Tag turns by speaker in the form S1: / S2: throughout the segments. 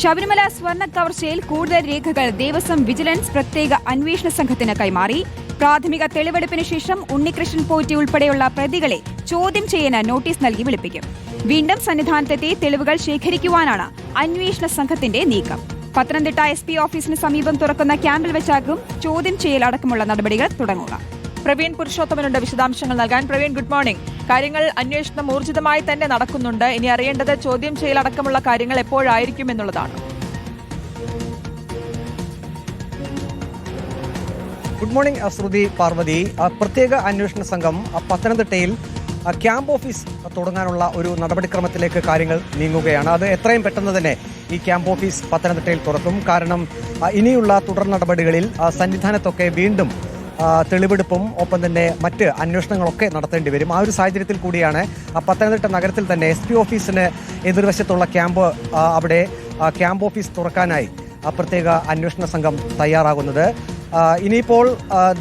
S1: ശബരിമല സ്വർണ കവർച്ചയിൽ കൂടുതൽ രേഖകൾ ദേവസ്വം വിജിലൻസ് പ്രത്യേക അന്വേഷണ സംഘത്തിന് കൈമാറി. പ്രാഥമിക തെളിവെടുപ്പിന് ശേഷം ഉണ്ണികൃഷ്ണൻ പോറ്റി ഉൾപ്പെടെയുള്ള പ്രതികളെ ചോദ്യം ചെയ്യാൻ നോട്ടീസ് നൽകി വിളിപ്പിക്കും. വീണ്ടും സന്നിധാനത്തെത്തി തെളിവുകൾ ശേഖരിക്കുവാനാണ് അന്വേഷണ സംഘത്തിന്റെ നീക്കം. പത്തനംതിട്ട എസ് ഓഫീസിന് സമീപം തുറക്കുന്ന ക്യാമ്പിൽ വെച്ചാകും ചോദ്യം ചെയ്യൽ അടക്കമുള്ള നടപടികൾ തുടങ്ങുക.
S2: പ്രവീൺ പുരുഷോത്തമനുണ്ട് വിശദാംശങ്ങൾ നൽകാൻ. പ്രവീൺ ഗുഡ് മോർണിംഗ് കാര്യങ്ങൾ അന്വേഷണം ഊർജിതമായി തന്നെ നടക്കുന്നുണ്ട്. ഇനി അറിയേണ്ടത് ചോദ്യം ചെയ്യലടക്കമുള്ള കാര്യങ്ങൾ എപ്പോഴായിരിക്കും എന്നുള്ളതാണ്.
S3: Good morning Shruti Parvathi. പ്രത്യേക അന്വേഷണ സംഘം പത്തനംതിട്ടയിൽ ക്യാമ്പ് ഓഫീസ് തുടങ്ങാനുള്ള ഒരു നടപടിക്രമത്തിലേക്ക് കാര്യങ്ങൾ നീങ്ങുകയാണ്. അത് എത്രയും പെട്ടെന്ന് തന്നെ ഈ ക്യാമ്പ് ഓഫീസ് പത്തനംതിട്ടയിൽ തുറക്കും. കാരണം ഇനിയുള്ള തുടർ നടപടികളിൽ സന്നിധാനത്തൊക്കെ വീണ്ടും തെളിവെടുപ്പും ഒപ്പം തന്നെ മറ്റ് അന്വേഷണങ്ങളൊക്കെ നടത്തേണ്ടി വരും. ആ ഒരു സാഹചര്യത്തിൽ കൂടിയാണ് പത്തനംതിട്ട നഗരത്തിൽ തന്നെ എസ് പി ഓഫീസിന് എതിർവശത്തുള്ള ക്യാമ്പ് അവിടെ ക്യാമ്പ് ഓഫീസ് തുറക്കാനായി പ്രത്യേക അന്വേഷണ സംഘം തയ്യാറാകുന്നത്. ഇനിയിപ്പോൾ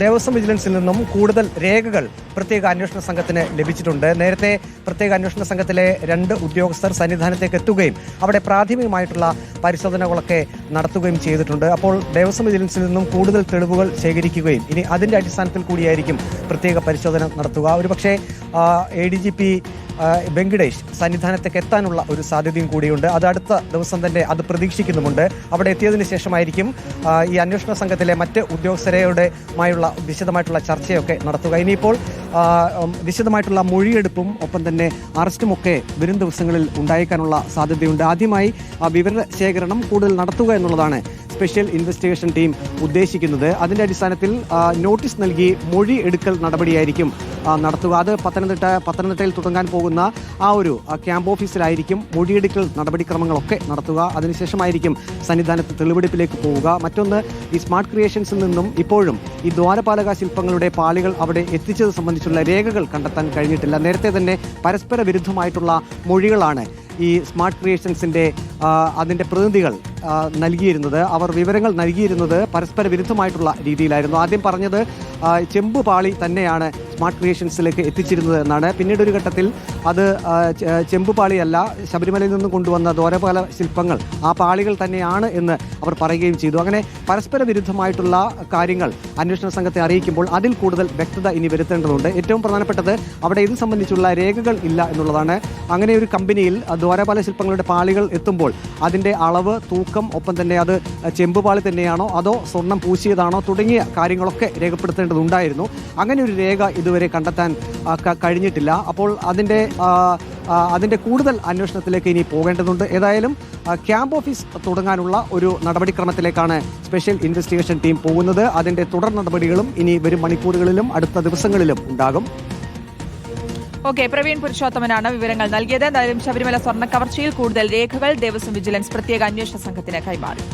S3: ദേവസ്വം വിജിലൻസിൽ നിന്നും കൂടുതൽ രേഖകൾ പ്രത്യേക അന്വേഷണ സംഘത്തിന് ലഭിച്ചിട്ടുണ്ട്. നേരത്തെ പ്രത്യേക അന്വേഷണ സംഘത്തിലെ രണ്ട് ഉദ്യോഗസ്ഥർ സന്നിധാനത്തേക്ക് എത്തുകയും അവിടെ പ്രാഥമികമായിട്ടുള്ള പരിശോധനകളൊക്കെ നടത്തുകയും ചെയ്തിട്ടുണ്ട്. അപ്പോൾ ദേവസ്വം വിജിലൻസിൽ നിന്നും കൂടുതൽ തെളിവുകൾ ശേഖരിക്കുകയും ഇനി അതിന്റെ അടിസ്ഥാനത്തിൽ കൂടിയായിരിക്കും പ്രത്യേക പരിശോധന നടത്തുക. ഒരുപക്ഷെ A D G P Venkatesh സന്നിധാനത്തേക്ക് എത്താനുള്ള ഒരു സാധ്യതയും കൂടിയുണ്ട്. അത് അടുത്ത ദിവസം തന്നെ അത് പ്രതീക്ഷിക്കുന്നുമുണ്ട്. അവിടെ എത്തിയതിന് ശേഷമായിരിക്കും ഈ അന്വേഷണ സംഘത്തിലെ മറ്റ് ഉദ്യോഗസ്ഥരുടെയുമായുള്ള വിശദമായിട്ടുള്ള ചർച്ചയൊക്കെ നടത്തുക. ഇനിയിപ്പോൾ വിശദമായിട്ടുള്ള മൊഴിയെടുപ്പും ഒപ്പം തന്നെ അറസ്റ്റുമൊക്കെ വരും ദിവസങ്ങളിൽ ഉണ്ടായേക്കാനുള്ള സാധ്യതയുണ്ട്. ആദ്യമായി വിവര ശേഖരണം കൂടുതൽ നടത്തുക എന്നുള്ളതാണ് സ്പെഷ്യൽ ഇൻവെസ്റ്റിഗേഷൻ ടീം ഉദ്ദേശിക്കുന്നത്. അതിന്റെ അടിസ്ഥാനത്തിൽ നോട്ടീസ് നൽകി മൊഴി എടുക്കൽ നടപടിയായിരിക്കും നടത്തുക. അത് പത്തനംതിട്ട പത്തനംതിട്ടയിൽ തുടങ്ങാൻ പോകുന്ന ആ ഒരു ക്യാമ്പ് ഓഫീസിലായിരിക്കും മൊഴിയെടുക്കൽ നടപടിക്രമങ്ങളൊക്കെ നടത്തുക. അതിനുശേഷമായിരിക്കും സന്നിധാനത്ത് തെളിവെടുപ്പിലേക്ക് പോവുക. മറ്റൊന്ന് ഈ സ്മാർട്ട് ക്രിയേഷൻസിൽ നിന്നും ഇപ്പോഴും ഈ ദ്വാരപാലക ശില്പങ്ങളുടെ പാളികൾ അവിടെ എത്തിച്ചത് സംബന്ധിച്ചുള്ള രേഖകൾ കണ്ടെത്താൻ കഴിഞ്ഞിട്ടില്ല. നേരത്തെ തന്നെ പരസ്പര വിരുദ്ധമായിട്ടുള്ള മൊഴികളാണ് ഈ സ്മാർട്ട് ക്രിയേഷൻസിന്റെ അതിന്റെ പ്രതിനിധികൾ നൽകിയിരുന്നത്. അവർ വിവരങ്ങൾ നൽകിയിരുന്നത് പരസ്പര വിരുദ്ധമായിട്ടുള്ള രീതിയിലായിരുന്നു. ആദ്യം പറഞ്ഞത് ചെമ്പ് പാളി തന്നെയാണ് സ്മാർട്ട് ക്രിയേഷൻസിലേക്ക് എത്തിച്ചിരുന്നത് എന്നാണ്. പിന്നീട് ഒരു ഘട്ടത്തിൽ അത് ചെമ്പ് പാളിയല്ല ശബരിമലയിൽ നിന്നും കൊണ്ടുവന്ന ദോരപാല ശില്പങ്ങൾ ആ പാളികൾ തന്നെയാണ് എന്ന് അവർ പറയുകയും ചെയ്തു. അങ്ങനെ പരസ്പര വിരുദ്ധമായിട്ടുള്ള കാര്യങ്ങൾ അന്വേഷണ സംഘത്തെ അറിയിക്കുമ്പോൾ അതിൽ കൂടുതൽ വ്യക്തത ഇനി വരുത്തേണ്ടതുണ്ട്. ഏറ്റവും പ്രധാനപ്പെട്ടത് അവിടെ ഇത് സംബന്ധിച്ചുള്ള രേഖകൾ ഇല്ല എന്നുള്ളതാണ്. അങ്ങനെ ഒരു കമ്പനിയിൽ ദ്വാരപാല ശില്പങ്ങളുടെ പാളികൾ എത്തുമ്പോൾ അതിന്റെ അളവ് തൂക്കം ഒപ്പം തന്നെ അത് ചെമ്പ് പാളി തന്നെയാണോ അതോ സ്വർണം പൂശിയതാണോ തുടങ്ങിയ കാര്യങ്ങളൊക്കെ രേഖപ്പെടുത്തേണ്ടതുണ്ടായിരുന്നു അങ്ങനെ ഒരു രേഖ ഇതുവരെ കണ്ടെത്താൻ കഴിഞ്ഞിട്ടില്ല. അപ്പോൾ അതിന്റെ അതിന്റെ കൂടുതൽ അന്വേഷണത്തിലേക്ക് ഇനി പോകേണ്ടതുണ്ട്. ഏതായാലും ക്യാമ്പ് ഓഫീസ് തുടങ്ങാനുള്ള ഒരു നടപടിക്രമത്തിലേക്കാണ് സ്പെഷ്യൽ ഇൻവെസ്റ്റിഗേഷൻ ടീം പോകുന്നത്. അതിന്റെ തുടർ നടപടികളും ഇനി വരും മണിക്കൂറുകളിലും അടുത്ത ദിവസങ്ങളിലും ഉണ്ടാകും.
S2: ഓക്കെ പ്രവീൺ പുരുഷോത്തമനാണ് വിവരങ്ങൾ നൽകിയത്. എന്തായാലും ശബരിമല സ്വർണ കവർച്ചയിൽ കൂടുതൽ രേഖകൾ ദേവസ്വം വിജിലൻസ് പ്രത്യേക അന്വേഷണ സംഘത്തിന് കൈമാറി.